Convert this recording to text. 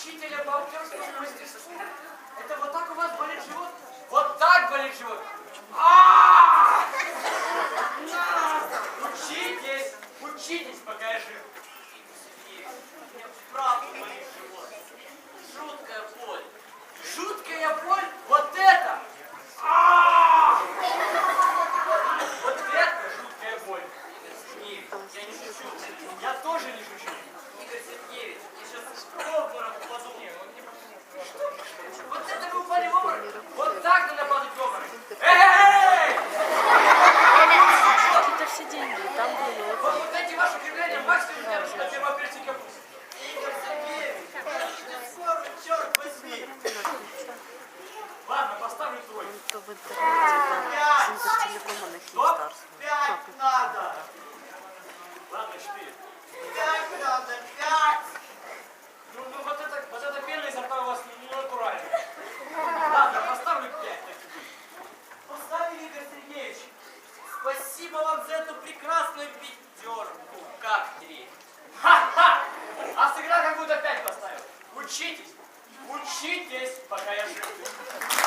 учителя по актерскому мастерству. Это вот так у вас болит живот? Вот так болит живот. А! Учитесь, учитесь, пока я жив. Мне правда болит живот. Жуткая боль. Жуткая боль, вот это! А! Вот это жуткая боль. Сергеевич, я не шучу. Я тоже не шучу. Игорь Сергеевич, я сейчас в обморок упаду. Вот это вы упали в обморок? Вот так надо падать в обморок. Эй! Это все деньги, там было. Вот, вот эти ваши кривляния максимум держат на первоапрельской капусте. Игорь Сергеевич, я скоро, черт возьми. Ладно, поставлю тройку. То в интернете, да, с интертелефома на Киевстарс. Пять надо. Ладно, четыре. Пять надо, пять. Ну, ну вот это, вот это изо рта у вас не натуральная. Ладно, поставлю пять. Поставили, Игорь Сергеевич. Спасибо вам за эту прекрасную пятерку. Как три? Ха-ха! А сыграл как будто пять поставил. Учитесь, учитесь, пока я жив.